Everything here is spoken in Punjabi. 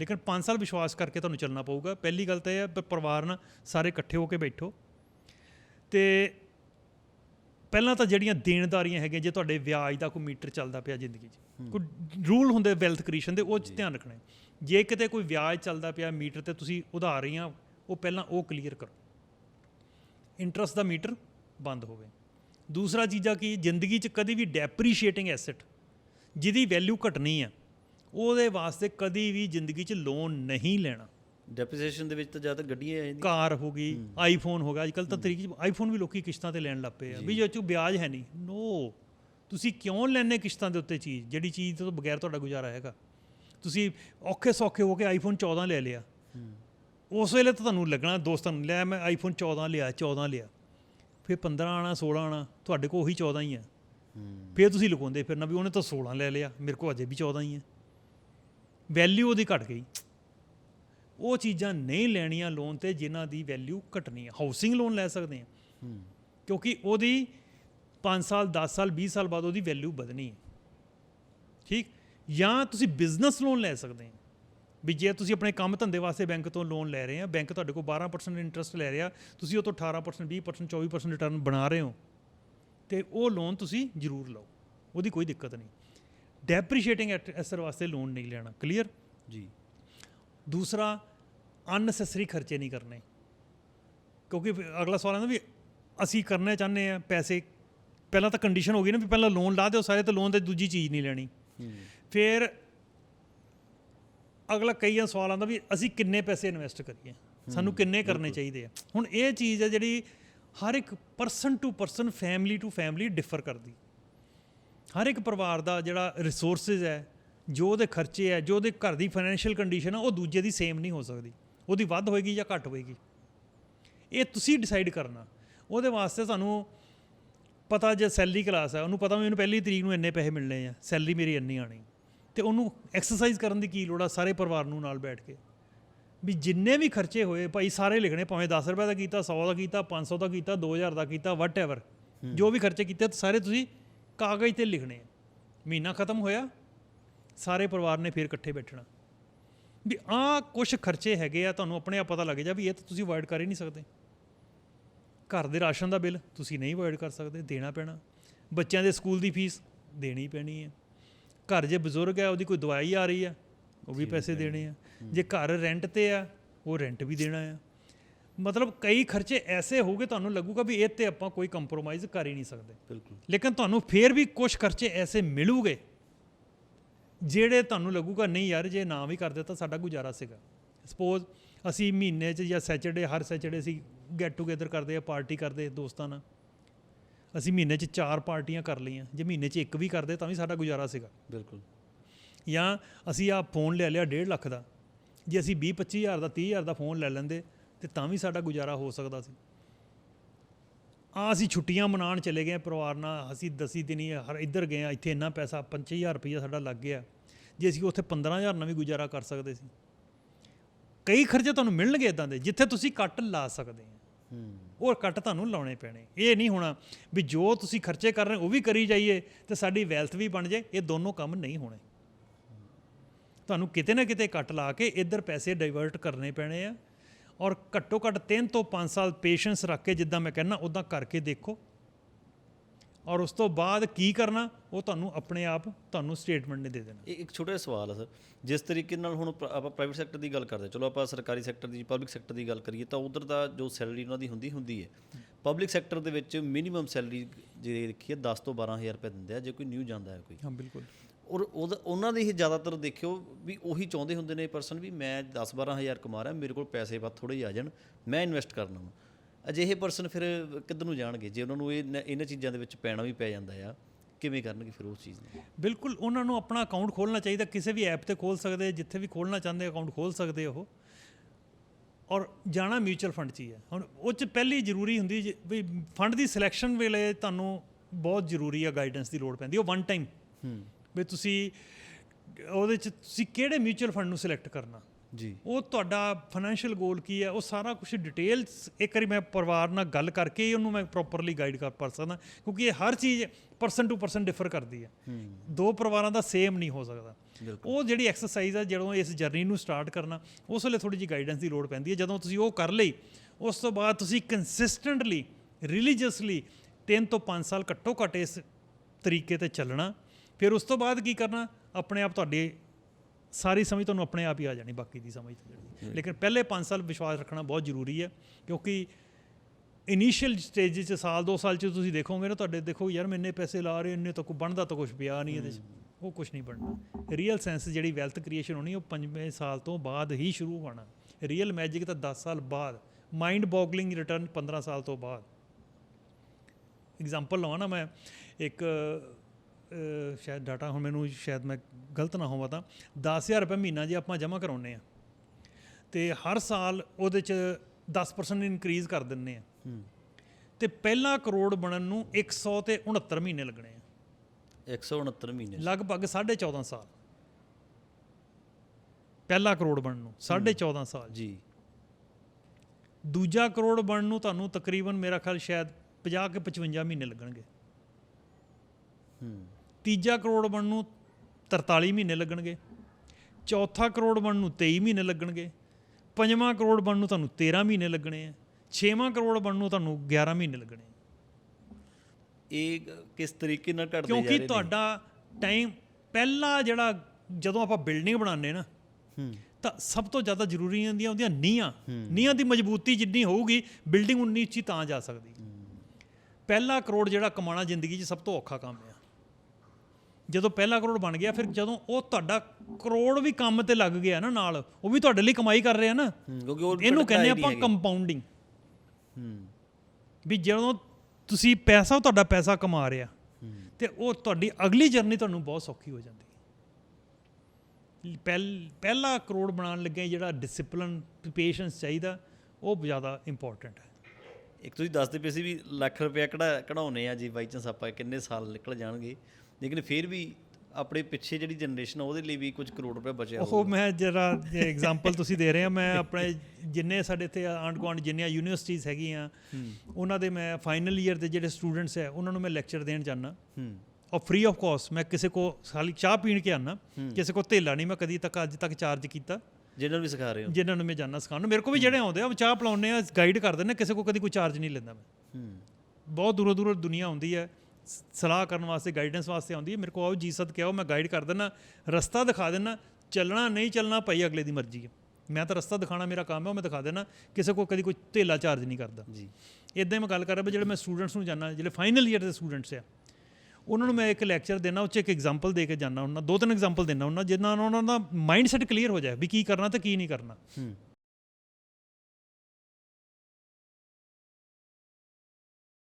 ਲੇਕਿਨ 5 ਸਾਲ ਵਿਸ਼ਵਾਸ ਕਰਕੇ ਤੁਹਾਨੂੰ ਚੱਲਣਾ ਪਊਗਾ। ਪਹਿਲੀ ਗੱਲ ਤਾਂ ਇਹ ਹੈ ਪਰਿਵਾਰ ਨਾਲ ਸਾਰੇ ਇਕੱਠੇ ਹੋ ਕੇ ਬੈਠੋ। ਤੇ ਪਹਿਲਾਂ ਤਾਂ ਜਿਹੜੀਆਂ ਦੇਣਦਾਰੀਆਂ ਹੈਗੀਆਂ ਜੇ ਤੁਹਾਡੇ ਵਿਆਜ ਦਾ ਕੋਈ ਮੀਟਰ ਚੱਲਦਾ ਪਿਆ ਜ਼ਿੰਦਗੀ 'ਚ ਕੋਈ ਰੂਲ ਹੁੰਦੇ ਵੈਲਥ ਕ੍ਰੀਏਸ਼ਨ ਦੇ ਉਹ 'ਚ ਧਿਆਨ ਰੱਖਣਾ ਹੈ। ਜੇ ਕਿਤੇ ਕੋਈ ਵਿਆਜ ਚੱਲਦਾ ਪਿਆ ਮੀਟਰ ਤੇ ਤੁਸੀਂ ਉਧਾਰ ਰਹੀਆਂ ਉਹ ਪਹਿਲਾਂ ਉਹ ਕਲੀਅਰ ਕਰੋ। ਇੰਟਰਸਟ ਦਾ ਮੀਟਰ ਬੰਦ ਹੋਵੇ। ਦੂਸਰਾ ਚੀਜ਼ਾਂ ਕੀ ਜ਼ਿੰਦਗੀ 'ਚ ਕਦੀ ਵੀ ਡੈਪਰੀਸ਼ੀਏਟਿੰਗ ਐਸੈਟ ਜਿਹਦੀ ਵੈਲਿਊ ਘਟਣੀ ਆ ਉਹਦੇ ਵਾਸਤੇ ਕਦੀ ਵੀ ਜ਼ਿੰਦਗੀ 'ਚ ਲੋਨ ਨਹੀਂ ਲੈਣਾ। ਡੈਪਰੀਸੀਏਸ਼ਨ ਦੇ ਵਿੱਚ ਤਾਂ ਜ਼ਿਆਦਾ ਗੱਡੀਆਂ ਆ ਜਾਂਦੀਆਂ। ਕਾਰ ਹੋ ਗਈ ਆਈਫੋਨ ਹੋ ਗਿਆ ਅੱਜ ਕੱਲ ਤਾਂ ਤਰੀਕੇ ਆਈਫੋਨ ਵੀ ਲੋਕੀ ਕਿਸ਼ਤਾਂ ਤੇ ਲੈਣ ਲੱਗ ਪਏ ਆ। ਵੀ ਜੇ ਚ ਵਿਆਜ ਹੈ ਨਹੀਂ ਨੋ ਤੁਸੀਂ ਕਿਉਂ ਲੈਣੇ ਕਿਸ਼ਤਾਂ ਦੇ ਉੱਤੇ ਚੀਜ਼? ਜਿਹੜੀ ਚੀਜ਼ ਤੋਂ ਬਗੈਰ ਤੁਹਾਡਾ ਗੁਜ਼ਾਰਾ ਹੈਗਾ। ਤੁਸੀਂ ਔਖੇ ਸੌਖੇ ਹੋ ਕੇ ਆਈਫੋਨ 14 ਲੈ ਲਿਆ। ਉਸ ਵੇਲੇ ਤਾਂ ਤੁਹਾਨੂੰ ਲੱਗਣਾ ਦੋਸਤਾਂ ਨੂੰ ਲੈ ਮੈਂ ਆਈਫੋਨ 14 ਲਿਆ 14 ਲਿਆ। ਫਿਰ 15 ਆਣਾ 16 ਆਣਾ ਤੁਹਾਡੇ ਕੋਲ ਉਹੀ 14 ਹੀ ਆ। ਫਿਰ ਤੁਸੀਂ ਲੁਕਾਉਂਦੇ ਫਿਰਨਾ ਵੀ ਉਹਨੇ ਤਾਂ 16 ਲੈ ਲਿਆ ਮੇਰੇ ਕੋਲ ਅਜੇ ਵੀ 14 ਹੀ ਹੈ ਵੈਲਿਊ ਉਹਦੀ ਘਟ ਗਈ। ਉਹ ਚੀਜ਼ਾਂ ਨਹੀਂ ਲੈਣੀਆਂ ਲੋਨ ਤੇ ਜਿਨ੍ਹਾਂ ਦੀ ਵੈਲਿਊ ਘਟਣੀ ਹੈ। ਹਾਊਸਿੰਗ ਲੋਨ ਲੈ ਸਕਦੇ ਆ ਕਿਉਂਕਿ ਉਹਦੀ 5 ਸਾਲ 10 ਸਾਲ 20 ਸਾਲ ਬਾਅਦ ਉਹਦੀ ਵੈਲਿਊ ਵਧਣੀ ਹੈ। ਠੀਕ? ਜਾਂ ਤੁਸੀਂ ਬਿਜ਼ਨਸ ਲੋਨ ਲੈ ਸਕਦੇ ਆ ਵੀ ਜੇ ਤੁਸੀਂ ਆਪਣੇ ਕੰਮ ਧੰਦੇ ਵਾਸਤੇ ਬੈਂਕ ਤੋਂ ਲੋਨ ਲੈ ਰਹੇ ਆ ਬੈਂਕ ਤੁਹਾਡੇ ਕੋਲ 12% ਇੰਟਰਸਟ ਲੈ ਰਿਹਾ ਤੁਸੀਂ ਉਹ ਤੋਂ 18% 20% 24% ਰਿਟਰਨ ਬਣਾ ਰਹੇ ਹੋ। ਤੇ ਉਹ ਲੋਨ ਤੁਸੀਂ ਜ਼ਰੂਰ ਲਓ। ਉਹਦੀ ਕੋਈ ਦਿੱਕਤ ਨਹੀਂ। ਡੈਪਰੀਸ਼ੀਏਟਿੰਗ ਐਸਰ ਵਾਸਤੇ ਲੋਨ ਨਹੀਂ ਲੈਣਾ ਕਲੀਅਰ ਜੀ। ਦੂਸਰਾ ਅਨਨੈਸੈਸਰੀ ਖਰਚੇ ਨਹੀਂ ਕਰਨੇ। ਕਿਉਂਕਿ ਅਗਲਾ ਸਵਾਲ ਆਉਂਦਾ ਵੀ ਅਸੀਂ ਕਰਨਾ ਚਾਹੁੰਦੇ ਆ ਪੈਸੇ ਪਹਿਲਾਂ ਤਾਂ ਕੰਡੀਸ਼ਨ ਹੋ ਗਈ ਨਾ ਵੀ ਪਹਿਲਾਂ ਲੋਨ ਲਾ ਦਿਓ ਸਾਰੇ ਤੇ ਲੋਨ ਤੇ ਦੂਜੀ ਚੀਜ਼ ਨਹੀਂ ਲੈਣੀ। ਫਿਰ ਅਗਲਾ ਕਈ ਸਵਾਲ ਆਉਂਦਾ ਵੀ ਅਸੀਂ ਕਿੰਨੇ ਪੈਸੇ ਇਨਵੈਸਟ ਕਰੀਏ? ਸਾਨੂੰ ਕਿੰਨੇ ਕਰਨੇ ਚਾਹੀਦੇ ਆ? ਹੁਣ ਇਹ ਚੀਜ਼ ਹੈ ਜਿਹੜੀ ਹਰ ਇੱਕ person to person family to family differ ਕਰਦੀ। ਹਰ ਇੱਕ ਪਰਿਵਾਰ ਦਾ ਜਿਹੜਾ ਰਿਸੋਰਸਸ ਹੈ ਜੋ ਉਹਦੇ ਖਰਚੇ ਹੈ ਜੋ ਉਹਦੇ ਘਰ ਦੀ ਫਾਈਨੈਂਸ਼ੀਅਲ ਕੰਡੀਸ਼ਨ ਆ ਉਹ ਦੂਜੇ ਦੀ ਸੇਮ ਨਹੀਂ ਹੋ ਸਕਦੀ। ਉਹਦੀ ਵੱਧ ਹੋਏਗੀ ਜਾਂ ਘੱਟ ਹੋਏਗੀ। ਇਹ ਤੁਸੀਂ ਡਿਸਾਈਡ ਕਰਨਾ। ਉਹਦੇ ਵਾਸਤੇ ਤੁਹਾਨੂੰ ਪਤਾ ਜੇ ਸੈਲਰੀ ਕਲਾਸ ਹੈ ਉਹਨੂੰ ਪਤਾ ਵੀ ਮੈਨੂੰ ਪਹਿਲੀ ਤਰੀਕ ਨੂੰ ਇੰਨੇ ਪੈਸੇ ਮਿਲਣੇ ਆ ਸੈਲਰੀ ਮੇਰੀ ਇੰਨੀ ਆਣੀ ਤੇ ਉਹਨੂੰ ਐਕਸਰਸਾਈਜ਼ ਕਰਨ ਦੀ ਕੀ ਲੋੜ ਆ ਸਾਰੇ ਪਰਿਵਾਰ ਨੂੰ ਨਾਲ ਬੈਠ ਕੇ? ਵੀ ਜਿੰਨੇ ਵੀ ਖਰਚੇ ਹੋਏ ਭਾਈ ਸਾਰੇ ਲਿਖਣੇ ਭਾਵੇਂ 10 ਰੁਪਏ ਦਾ ਕੀਤਾ 100 ਦਾ ਕੀਤਾ 500 ਦਾ ਕੀਤਾ 2000 ਦਾ ਕੀਤਾ ਵਟਐਵਰ ਜੋ ਵੀ ਖਰਚੇ ਕੀਤੇ ਸਾਰੇ ਤੁਸੀਂ ਕਾਗਜ਼ ਤੇ ਲਿਖਣੇ ਆ। ਮਹੀਨਾ ਖਤਮ ਹੋਇਆ ਸਾਰੇ ਪਰਿਵਾਰ ਨੇ ਫਿਰ ਇਕੱਠੇ ਬੈਠਣਾ। ਵੀ ਆਹ ਕੁਝ ਖਰਚੇ ਹੈਗੇ ਆ ਤੁਹਾਨੂੰ ਆਪਣੇ ਆਪ ਪਤਾ ਲੱਗ ਜਾ ਵੀ ਇਹ ਤਾਂ ਤੁਸੀਂ ਅਵੋਇਡ ਕਰ ਹੀ ਨਹੀਂ ਸਕਦੇ। ਘਰ ਦੇ ਰਾਸ਼ਨ ਦਾ ਬਿੱਲ ਤੁਸੀਂ ਨਹੀਂ ਅਵੋਇਡ ਕਰ ਸਕਦੇ ਦੇਣਾ ਪੈਣਾ। ਬੱਚਿਆਂ ਦੇ ਸਕੂਲ ਦੀ ਫੀਸ ਦੇਣੀ ਪੈਣੀ ਹੈ ਘਰ ਜੇ ਬਜ਼ੁਰਗ ਹੈ ਉਹਦੀ ਕੋਈ ਦਵਾਈ ਆ ਰਹੀ ਆ ਉਹ ਵੀ ਪੈਸੇ ਦੇਣੇ ਆ। ਜੇ ਘਰ ਰੈਂਟ ਤੇ ਆ ਉਹ ਰੈਂਟ ਵੀ ਦੇਣਾ ਆ। ਮਤਲਬ ਕਈ ਖਰਚੇ ਐਸੇ ਹੋਗੇ ਤੁਹਾਨੂੰ ਲੱਗੂਗਾ ਵੀ ਇਹ ਤੇ ਆਪਾਂ ਕੋਈ ਕੰਪਰੋਮਾਈਜ਼ ਕਰ ਹੀ ਨਹੀਂ ਸਕਦੇ। ਬਿਲਕੁਲ। ਲੇਕਿਨ ਤੁਹਾਨੂੰ ਫੇਰ ਵੀ ਕੁਝ ਖਰਚੇ ਐਸੇ ਮਿਲੂਗੇ ਜਿਹੜੇ ਤੁਹਾਨੂੰ ਲੱਗੂਗਾ ਨਹੀਂ ਯਾਰ ਜੇ ਨਾ ਵੀ ਕਰਦੇ ਤਾਂ ਸਾਡਾ ਗੁਜ਼ਾਰਾ ਸੀਗਾ। ਸਪੋਜ਼ ਅਸੀਂ ਮਹੀਨੇ 'ਚ ਜਾਂ ਸੈਚਰਡੇ ਹਰ ਸੈਚਰਡੇ ਅਸੀਂ ਗੈਟ ਟੂਗੇਦਰ ਕਰਦੇ ਆ ਪਾਰਟੀ ਕਰਦੇ ਦੋਸਤਾਂ ਨਾਲ। ਅਸੀਂ ਮਹੀਨੇ 'ਚ ਚਾਰ ਪਾਰਟੀਆਂ ਕਰ ਲਈਆਂ ਜੇ ਮਹੀਨੇ 'ਚ ਇੱਕ ਵੀ ਕਰਦੇ ਤਾਂ ਵੀ ਸਾਡਾ ਗੁਜ਼ਾਰਾ ਸੀਗਾ। ਬਿਲਕੁਲ। ਜਾਂ ਅਸੀਂ ਆ ਫੋਨ ਲੈ ਲਿਆ 1.5 ਲੱਖ ਦਾ ਜੇ ਅਸੀਂ 20 25000 ਦਾ 30000 ਦਾ ਫੋਨ ਲੈ ਲੈਂਦੇ ਤੇ ਤਾਂ ਵੀ ਸਾਡਾ ਗੁਜ਼ਾਰਾ ਹੋ ਸਕਦਾ ਸੀ। ਆ ਅਸੀਂ ਛੁੱਟੀਆਂ ਮਨਾਉਣ ਚਲੇ ਗਏ ਪਰਿਵਾਰ ਨਾਲ। ਅਸੀਂ ਦਸੀ ਦਿਨੀ ਹਰ ਇੱਧਰ ਗਏ ਆ ਇੱਥੇ ਇੰਨਾ ਪੈਸਾ 5000 ਰੁਪਈਆ ਸਾਡਾ ਲੱਗ ਗਿਆ। ਜੇ ਅਸੀਂ ਉੱਥੇ 15000 ਨਾਲ ਵੀ ਗੁਜ਼ਾਰਾ ਕਰ ਸਕਦੇ ਸੀ। ਕਈ ਖਰਚੇ ਤੁਹਾਨੂੰ ਮਿਲਣਗੇ ਇਦਾਂ ਦੇ ਜਿੱਥੇ ਤੁਸੀਂ ਕੱਟ ਲਾ ਸਕਦੇ ਆ ਹੂੰ। ਉਹ ਕੱਟ ਤੁਹਾਨੂੰ ਲਾਉਣੇ ਪੈਣੇ। ਇਹ ਨਹੀਂ ਹੋਣਾ ਵੀ ਜੋ ਤੁਸੀਂ ਖਰਚੇ ਕਰ ਰਹੇ ਉਹ ਵੀ ਕਰੀ ਜਾਈਏ ਤੇ ਸਾਡੀ ਵੈਲਥ ਵੀ ਬਣ ਜਾਏ। ਇਹ ਦੋਨੋਂ ਕੰਮ ਨਹੀਂ ਹੋਣੇ। ਤੁਹਾਨੂੰ ਕਿਤੇ ਨਾ ਕਿਤੇ ਕੱਟ ਲਾ ਕੇ ਇੱਧਰ ਪੈਸੇ ਡਾਈਵਰਟ ਕਰਨੇ ਪੈਣੇ ਆ। ਔਰ ਘੱਟੋ ਘੱਟ 3 ਤੋਂ 5 ਸਾਲ ਪੇਸ਼ੈਂਸ ਰੱਖ ਕੇ ਜਿੱਦਾਂ ਮੈਂ ਕਹਿੰਦਾ ਉਦਾਂ ਕਰਕੇ ਦੇਖੋ। ਔਰ ਉਸ ਤੋਂ ਬਾਅਦ ਕੀ ਕਰਨਾ ਉਹ ਤੁਹਾਨੂੰ ਆਪਣੇ ਆਪ ਤੁਹਾਨੂੰ ਸਟੇਟਮੈਂਟ ਨੇ ਦੇ ਦੇਣਾ। ਇਹ ਇੱਕ ਛੋਟਾ ਜਿਹਾ ਸਵਾਲ ਆ ਸਰ। ਜਿਸ ਤਰੀਕੇ ਨਾਲ ਹੁਣ ਆਪਾਂ ਪ੍ਰਾਈਵੇਟ ਸੈਕਟਰ ਦੀ ਗੱਲ ਕਰਦੇ ਹਾਂ, ਚਲੋ ਆਪਾਂ ਸਰਕਾਰੀ ਸੈਕਟਰ ਦੀ ਪਬਲਿਕ ਸੈਕਟਰ ਦੀ ਗੱਲ ਕਰੀਏ ਤਾਂ ਉਧਰ ਦਾ ਜੋ ਸੈਲਰੀ ਉਹਨਾਂ ਦੀ ਹੁੰਦੀ ਹੁੰਦੀ ਹੈ। ਪਬਲਿਕ ਸੈਕਟਰ ਦੇ ਵਿੱਚ ਮਿਨੀਮਮ ਸੈਲਰੀ ਜੇ ਦੇਖੀਏ 10 ਤੋਂ 12000 ਰੁਪਏ ਦਿੰਦੇ ਆ ਜੇ ਕੋਈ ਨਿਊ ਜਾਂਦਾ ਹੈ ਕੋਈ। ਹਾਂ ਬਿਲਕੁਲ। ਔਰ ਉਹਨਾਂ ਦੇ ਹੀ ਜ਼ਿਆਦਾਤਰ ਦੇਖਿਓ ਵੀ ਉਹੀ ਚਾਹੁੰਦੇ ਹੁੰਦੇ ਨੇ ਪਰਸਨ ਵੀ ਮੈਂ 10 12000 ਕਮਾ ਰਿਹਾ ਮੇਰੇ ਕੋਲ ਪੈਸੇ ਵੱਧ ਥੋੜੇ ਹੀ ਆ ਜਾਣ ਮੈਂ ਇਨਵੈਸਟ ਕਰਨਾ ਵਾ ਅਜਿਹੇ ਪਰਸਨ ਫਿਰ ਕਿੱਧਰ ਨੂੰ ਜਾਣਗੇ? ਜੇ ਉਹਨਾਂ ਨੂੰ ਇਹ ਇਹਨਾਂ ਚੀਜ਼ਾਂ ਦੇ ਵਿੱਚ ਪੈਣਾ ਵੀ ਪੈ ਜਾਂਦਾ ਆ ਕਿਵੇਂ ਕਰਨਗੇ ਫਿਰ ਉਸ ਚੀਜ਼ ਨੂੰ? ਬਿਲਕੁਲ ਉਹਨਾਂ ਨੂੰ ਆਪਣਾ ਅਕਾਊਂਟ ਖੋਲਣਾ ਚਾਹੀਦਾ ਕਿਸੇ ਵੀ ਐਪ ਤੇ ਖੋਲ ਸਕਦੇ ਜਿੱਥੇ ਵੀ ਖੋਲਣਾ ਚਾਹੁੰਦੇ ਅਕਾਊਂਟ ਖੋਲ ਸਕਦੇ ਉਹ। ਔਰ ਜਾਣਾ ਮਿਊਚੁਅਲ ਫੰਡ 'ਚ ਹੀ ਹੈ ਹੁਣ ਉਹ 'ਚ ਪਹਿਲੀ ਜ਼ਰੂਰੀ ਹੁੰਦੀ ਜੀ ਵੀ ਫੰਡ ਦੀ ਸਿਲੈਕਸ਼ਨ ਵੇਲੇ ਤੁਹਾਨੂੰ ਬਹੁਤ ਜ਼ਰੂਰੀ ਆ ਗਾਈਡੈਂਸ ਦੀ ਲੋੜ ਪੈਂਦੀ ਉਹ ਵਨ ਟਾਈਮ ਵੀ ਤੁਸੀਂ ਉਹਦੇ 'ਚ ਤੁਸੀਂ ਕਿਹੜੇ ਮਿਊਚੁਅਲ ਫੰਡ ਨੂੰ ਸਿਲੈਕਟ ਕਰਨਾ? ਜੀ। ਉਹ ਤੁਹਾਡਾ ਫਾਈਨੈਂਸ਼ੀਅਲ ਗੋਲ ਕੀ ਹੈ? ਉਹ ਸਾਰਾ ਕੁਝ ਡਿਟੇਲਸ ਇੱਕ ਵਾਰੀ ਮੈਂ ਪਰਿਵਾਰ ਨਾਲ ਗੱਲ ਕਰਕੇ ਹੀ ਉਹਨੂੰ ਮੈਂ ਪ੍ਰੋਪਰਲੀ ਗਾਈਡ ਕਰ ਪਾ ਸਕਦਾ ਕਿਉਂਕਿ ਇਹ ਹਰ ਚੀਜ਼ ਪਰਸਨ ਟੂ ਪਰਸਨ ਡਿਫਰ ਕਰਦੀ ਹੈ। ਦੋ ਪਰਿਵਾਰਾਂ ਦਾ ਸੇਮ ਨਹੀਂ ਹੋ ਸਕਦਾ। ਉਹ ਜਿਹੜੀ ਐਕਸਰਸਾਈਜ਼ ਹੈ ਜਦੋਂ ਇਸ ਜਰਨੀ ਨੂੰ ਸਟਾਰਟ ਕਰਨਾ ਉਸ ਵੇਲੇ ਥੋੜੀ ਜਿਹੀ ਗਾਈਡੈਂਸ ਦੀ ਲੋੜ ਪੈਂਦੀ ਹੈ। ਜਦੋਂ ਤੁਸੀਂ ਉਹ ਕਰ ਲਈ ਉਸ ਤੋਂ ਬਾਅਦ ਤੁਸੀਂ ਕੰਸਿਸਟੈਂਟਲੀ ਰਿਲੀਜੀਅਸਲੀ 3 ਤੋਂ 5 ਸਾਲ ਘੱਟੋ ਘੱਟ ਇਸ ਤਰੀਕੇ ਤੇ ਚੱਲਣਾ। ਫਿਰ ਉਸ ਤੋਂ ਬਾਅਦ ਕੀ ਕਰਨਾ? ਆਪਣੇ ਆਪ ਤੁਹਾਡੇ ਸਾਰੀ ਸਮਝ ਤੁਹਾਨੂੰ ਆਪਣੇ ਆਪ ਹੀ ਆ ਜਾਣੀ ਬਾਕੀ ਦੀ ਸਮਝ ਜਿਹੜੀ। ਲੇਕਿਨ ਪਹਿਲੇ 5 ਸਾਲ ਵਿਸ਼ਵਾਸ ਰੱਖਣਾ ਬਹੁਤ ਜ਼ਰੂਰੀ ਹੈ ਕਿਉਂਕਿ ਇਨੀਸ਼ੀਅਲ ਸਟੇਜ 'ਚ ਸਾਲ 2 ਸਾਲ 'ਚ ਤੁਸੀਂ ਦੇਖੋਗੇ ਨਾ ਤੁਹਾਡੇ ਦੇਖੋ ਯਾਰ ਮੈਂ ਇੰਨੇ ਪੈਸੇ ਲਾ ਰਹੇ ਇੰਨੇ ਤਾਂ ਕੋਈ ਬਣਦਾ ਤਾਂ ਕੁਝ ਪਿਆ ਨਹੀਂ ਇਹਦੇ 'ਚ। ਉਹ ਕੁਝ ਨਹੀਂ ਬਣਨਾ ਰੀਅਲ ਸੈਂਸ ਜਿਹੜੀ ਵੈਲਥ ਕ੍ਰੀਏਸ਼ਨ ਹੋਣੀ ਉਹ ਪੰਜਵੇਂ ਸਾਲ ਤੋਂ ਬਾਅਦ ਹੀ ਸ਼ੁਰੂ ਹੋਣਾ। ਰੀਅਲ ਮੈਜਿਕ ਤਾਂ 10 ਸਾਲ ਬਾਅਦ ਮਾਈਂਡ ਬੋਗਲਿੰਗ ਰਿਟਰਨ 15 ਸਾਲ ਤੋਂ ਬਾਅਦ। ਐਗਜ਼ਾਮਪਲ ਲਵਾਂ ਨਾ ਮੈਂ ਇੱਕ ਸ਼ਾਇਦ ਡਾਟਾ ਹੁਣ ਮੈਨੂੰ ਸ਼ਾਇਦ ਮੈਂ ਗਲਤ ਨਾ ਹੋਵਾਂ ਤਾਂ 10000 ਰੁਪਏ ਮਹੀਨਾ ਜੇ ਆਪਾਂ ਜਮ੍ਹਾਂ ਕਰਾਉਂਦੇ ਆ ਤੇ ਹਰ ਸਾਲ ਉਹਦੇ ਚ 10% ਇਨਕਰੀਜ਼ ਕਰ ਦਿੰਨੇ ਆ ਤੇ ਪਹਿਲਾ ਕਰੋੜ ਬਣਨ ਨੂੰ 100 ਤੇ 69 ਮਹੀਨੇ ਲੱਗਣੇ ਆ। 169 ਮਹੀਨੇ। ਲਗਭਗ 14.5 ਸਾਲ। ਪਹਿਲਾ ਕਰੋੜ ਬਣਨ ਨੂੰ 14.5 ਸਾਲ ਜੀ। ਦੂਜਾ ਕਰੋੜ ਬਣਨ ਨੂੰ ਤੁਹਾਨੂੰ ਤਕਰੀਬਨ ਮੇਰਾ ਖਿਆਲ ਸ਼ਾਇਦ 50 ਕੇ 55 ਮਹੀਨੇ ਲੱਗਣਗੇ। ਹੂੰ। ਤੀਜਾ ਕਰੋੜ ਬਣਨ ਨੂੰ 43 ਮਹੀਨੇ ਲੱਗਣਗੇ। ਚੌਥਾ ਕਰੋੜ ਬਣਨ ਨੂੰ 23 ਮਹੀਨੇ ਲੱਗਣਗੇ। ਪੰਜਵਾਂ ਕਰੋੜ ਬਣਨ ਨੂੰ ਤੁਹਾਨੂੰ 13 ਮਹੀਨੇ ਲੱਗਣੇ ਆ। ਛੇਵਾਂ ਕਰੋੜ ਬਣਨ ਨੂੰ ਤੁਹਾਨੂੰ 11 ਮਹੀਨੇ ਲੱਗਣੇ ਇਹ ਕਿਸ ਤਰੀਕੇ ਨਾਲ ਘਟਦੇ ਜਾ ਕਿਉਂਕਿ ਰਹੇ ਨੇ? ਤੁਹਾਡਾ ਟਾਈਮ ਪਹਿਲਾ ਜਿਹੜਾ ਜਦੋਂ ਆਪਾਂ ਬਿਲਡਿੰਗ ਬਣਾਉਂਦੇ ਨਾ ਹੂੰ। ਤਾਂ ਸਭ ਤੋਂ ਜ਼ਿਆਦਾ ਜ਼ਰੂਰੀ ਹੁੰਦੀਆਂ ਉਹਦੀਆਂ ਨੀਹਾਂ। ਨੀਹਾਂ ਦੀ ਮਜ਼ਬੂਤੀ ਜਿੰਨੀ ਹੋਊਗੀ ਬਿਲਡਿੰਗ ਉਨੀ ਉੱਚੀ ਤਾਂ ਜਾ ਸਕਦੀ। ਪਹਿਲਾ ਕਰੋੜ ਜਿਹੜਾ ਕਮਾਉਣਾ ਜ਼ਿੰਦਗੀ 'ਚ ਸਭ ਤੋਂ ਔਖਾ ਕੰਮ ਆ। ਜਦੋਂ ਪਹਿਲਾ ਕਰੋੜ ਬਣ ਗਿਆ ਫਿਰ ਜਦੋਂ ਉਹ ਤੁਹਾਡਾ ਕਰੋੜ ਵੀ ਕੰਮ ਤੇ ਲੱਗ ਗਿਆ ਨਾ ਨਾਲ ਉਹ ਵੀ ਤੁਹਾਡੇ ਲਈ ਕਮਾਈ ਕਰ ਰਿਹਾ ਨਾ। ਕਿਉਂਕਿ ਉਹ ਇਹਨੂੰ ਕਹਿੰਦੇ ਆਪਾਂ। ਕੰਪਾਊਂਡਿੰਗ ਹੂੰ। ਵੀ ਜਦੋਂ ਤੁਸੀਂ ਪੈਸਾ ਤੁਹਾਡਾ ਪੈਸਾ ਕਮਾ ਰਿਹਾ। ਤੇ ਉਹ ਤੁਹਾਡੀ ਅਗਲੀ ਜਰਨੀ ਤੁਹਾਨੂੰ ਬਹੁਤ ਸੌਖੀ ਹੋ ਜਾਂਦੀ। ਪਹਿਲ- ਕਰੋੜ ਬਣਾਉਣ ਲੱਗੇ ਜਿਹੜਾ ਡਿਸਪਲਿਨ ਪੇਸ਼ੈਂਸ ਚਾਹੀਦਾ ਉਹ ਜ਼ਿਆਦਾ ਇੰਪੋਰਟੈਂਟ ਹੈ। ਇੱਕ ਤੁਸੀਂ ਦੱਸਦੇ ਪਏ ਸੀ ਵੀ ਲੱਖ ਰੁਪਇਆ ਕਢਾ ਕਢਾਉਨੇ ਆ ਜੀ ਬਾਈ ਚਾਂਸ ਆਪਾਂ ਕਿੰਨੇ ਸਾਲ ਨਿਕਲ ਜਾਣਗੇ। ਲੇਕਿਨ ਫਿਰ ਵੀ ਆਪਣੇ ਪਿੱਛੇ ਜਿਹੜੀ ਜਨਰੇਸ਼ਨ ਉਹਦੇ ਲਈ ਵੀ ਕੁਝ ਕਰੋੜ ਰੁਪਏ ਬਚਿਆ ਉਹ ਮੈਂ ਜਰਾ ਐਗਜ਼ਾਮਪਲ ਤੁਸੀਂ ਦੇ ਰਹੇ ਆ ਮੈਂ ਆਪਣੇ ਜਿੰਨੇ ਸਾਡੇ ਇੱਥੇ ਆਂਡ ਗੁਆਂਢ ਜਿੰਨੀਆਂ ਯੂਨੀਵਰਸਿਟੀਜ਼ ਹੈਗੀਆਂ ਉਹਨਾਂ ਦੇ ਮੈਂ ਫਾਈਨਲ ਈਅਰ ਦੇ ਜਿਹੜੇ ਸਟੂਡੈਂਟਸ ਹੈ ਉਹਨਾਂ ਨੂੰ ਮੈਂ ਲੈਕਚਰ ਦੇਣ ਹੂੰ। ਔਰ ਫ੍ਰੀ ਆਫ ਕਾਸਟ ਮੈਂ ਕਿਸੇ ਕੋ ਖਾਲੀ ਚਾਹ ਪੀਣ ਕੇ ਆਨਾ ਕਿਸੇ ਕੋ ਧੇਲਾ ਨਹੀਂ ਮੈਂ ਕਦੀ ਤੱਕ ਅੱਜ ਤੱਕ ਚਾਰਜ ਕੀਤਾ। ਜਿਹਨਾਂ ਨੂੰ ਵੀ ਸਿਖਾ ਰਹੇ ਹੋ। ਜਿਨ੍ਹਾਂ ਨੂੰ ਮੈਂ ਜਾਣਨਾ ਸਿਖਾਉਣ ਨੂੰ। ਮੇਰੇ ਕੋ ਵੀ ਜਿਹੜੇ ਆਉਂਦੇ ਆ ਉਹ ਚਾਹ ਪਿਲਾਉਂਦੇ ਆ ਗਾਈਡ ਕਰ ਦਿੰਦੇ ਕਿਸੇ ਕੋ ਕਦੀ ਕੋਈ ਚਾਰਜ ਨਹੀਂ ਲੈਂਦਾ ਮੈਂ। ਬਹੁਤ ਦੂਰੋਂ ਦੂਰੋਂ ਦੁਨੀਆ ਆਉਂਦੀ ਹੈ। ਸਲਾਹ ਕਰਨ ਵਾਸਤੇ ਗਾਈਡੈਂਸ ਵਾਸਤੇ ਆਉਂਦੀ ਹੈ। ਮੇਰੇ ਕੋ ਆਓ ਜੀ ਸਦ ਕਿਹਾ ਮੈਂ ਗਾਈਡ ਕਰ ਦਿੰਦਾ ਰਸਤਾ ਦਿਖਾ ਦਿੰਦਾ ਚੱਲਣਾ ਨਹੀਂ ਚੱਲਣਾ ਭਾਈ ਅਗਲੇ ਦੀ ਮਰਜ਼ੀ ਹੈ। ਮੈਂ ਤਾਂ ਰਸਤਾ ਦਿਖਾਣਾ ਮੇਰਾ ਕੰਮ ਹੈ ਉਹ ਮੈਂ ਦਿਖਾ ਦੇਣਾ ਕਿਸੇ ਕੋ ਕਦੀ ਕੋਈ ਧੇਲਾ ਚਾਰਜ ਨਹੀਂ ਕਰਦਾ। ਜੀ। ਇਦਾਂ ਹੀ ਮੈਂ ਗੱਲ ਕਰ ਰਿਹਾ ਵੀ ਜਿਹੜੇ ਮੈਂ ਸਟੂਡੈਂਟਸ ਨੂੰ ਜਾਣਾ ਜਿਹੜੇ ਫਾਈਨਲ ਈਅਰ ਦੇ ਸਟੂਡੈਂਟਸ ਆ ਉਹਨਾਂ ਨੂੰ ਮੈਂ ਇੱਕ ਲੈਕਚਰ ਦੇਣਾ ਉਹ 'ਚ ਇੱਕ ਐਗਜ਼ਾਮਪਲ ਦੇ ਕੇ ਜਾਣਾ ਉਹਨਾਂ ਦੋ ਤਿੰਨ ਐਗਜ਼ਾਮਪਲ ਦੇਣਾ ਉਹਨਾਂ ਜਿਨ੍ਹਾਂ ਨਾਲ ਉਹਨਾਂ ਦਾ ਮਾਈਂਡ ਸੈਟ ਕਲੀਅਰ ਹੋ ਜਾਏ ਵੀ ਕੀ ਕਰਨਾ ਤੇ ਕੀ ਨਹੀਂ ਕਰਨਾ। ਹੂੰ।